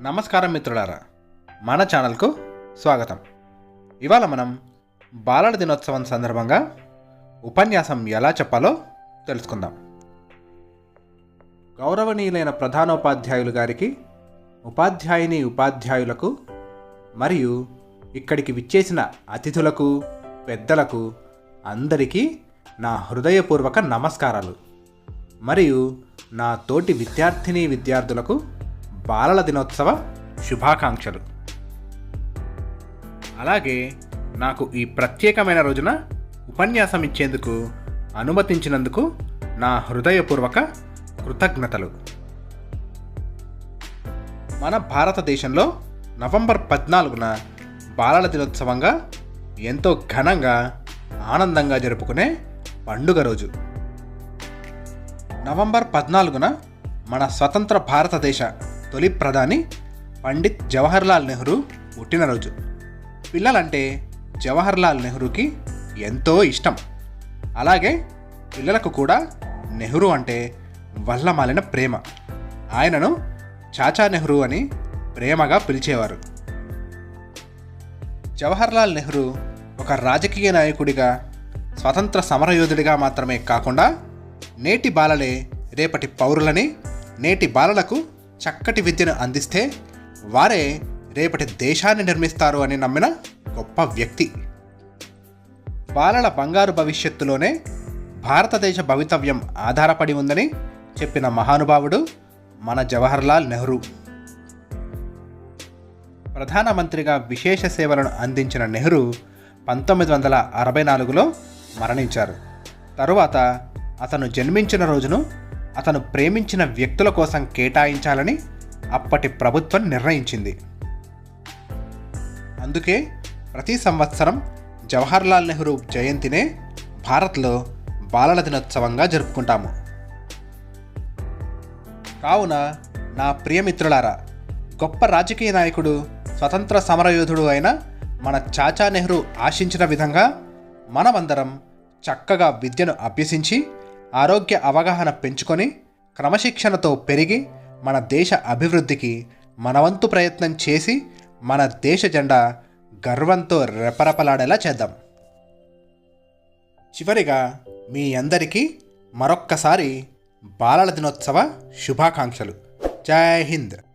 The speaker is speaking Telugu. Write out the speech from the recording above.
నమస్కారం మిత్రులారా మన ఛానల్కు స్వాగతం. ఇవాళ మనం బాలల దినోత్సవం సందర్భంగా ఉపన్యాసం ఎలా చెప్పాలో తెలుసుకుందాం. గౌరవనీయులైన ప్రధానోపాధ్యాయులు గారికి ఉపాధ్యాయుని ఉపాధ్యాయులకు మరియు ఇక్కడికి విచ్చేసిన అతిథులకు పెద్దలకు అందరికీ నా హృదయపూర్వక నమస్కారాలు. మరియు నా తోటి విద్యార్థిని విద్యార్థులకు బాలల దినోత్సవ శుభాకాంక్షలు. అలాగే నాకు ఈ ప్రత్యేకమైన రోజున ఉపన్యాసం ఇచ్చేందుకు అనుమతించినందుకు నా హృదయపూర్వక కృతజ్ఞతలు. మన భారతదేశంలో నవంబర్ పద్నాలుగున బాలల దినోత్సవంగా ఎంతో ఘనంగా ఆనందంగా జరుపుకునే పండుగ రోజు. నవంబర్ పద్నాలుగున మన స్వతంత్ర భారతదేశ తొలి ప్రధాని పండిత్ జవహర్లాల్ నెహ్రూ పుట్టినరోజు. పిల్లలంటే జవహర్లాల్ నెహ్రూకి ఎంతో ఇష్టం. అలాగే పిల్లలకు కూడా నెహ్రూ అంటే వల్లమాలిన ప్రేమ. ఆయనను చాచా నెహ్రూ అని ప్రేమగా పిలిచేవారు. జవహర్లాల్ నెహ్రూ ఒక రాజకీయ నాయకుడిగా స్వతంత్ర సమరయోధుడిగా మాత్రమే కాకుండా నేటి బాలలే రేపటి పౌరులని నేటి బాలలకు చక్కటి విద్యను అందిస్తే వారే రేపటి దేశాన్ని నిర్మిస్తారు అని నమ్మిన గొప్ప వ్యక్తి. బాలల బంగారు భవిష్యత్తులోనే భారతదేశ భవితవ్యం ఆధారపడి ఉందని చెప్పిన మహానుభావుడు మన జవహర్లాల్ నెహ్రూ. ప్రధానమంత్రిగా విశేష సేవలను అందించిన నెహ్రూ పంతొమ్మిది వందల అరవై నాలుగులో మరణించారు. తరువాత అతను జన్మించిన రోజును అతను ప్రేమించిన వ్యక్తుల కోసం కేటాయించాలని అప్పటి ప్రభుత్వం నిర్ణయించింది. అందుకే ప్రతి సంవత్సరం జవహర్లాల్ నెహ్రూ జయంతినే భారత్లో బాలల దినోత్సవంగా జరుపుకుంటాము. కావున నా ప్రియమిత్రులారా గొప్ప రాజకీయ నాయకుడు స్వతంత్ర సమరయోధుడు అయిన మన చాచా నెహ్రూ ఆశించిన విధంగా మనమందరం చక్కగా విద్యను అభ్యసించి ఆరోగ్య అవగాహన పెంచుకొని క్రమశిక్షణతో పెరిగి మన దేశ అభివృద్ధికి మనవంతు ప్రయత్నం చేసి మన దేశ జెండా గర్వంతో రెపరెపలాడేలా చేద్దాం. చివరిగా మీ అందరికీ మరొక్కసారి బాలల దినోత్సవ శుభాకాంక్షలు. జై హింద్.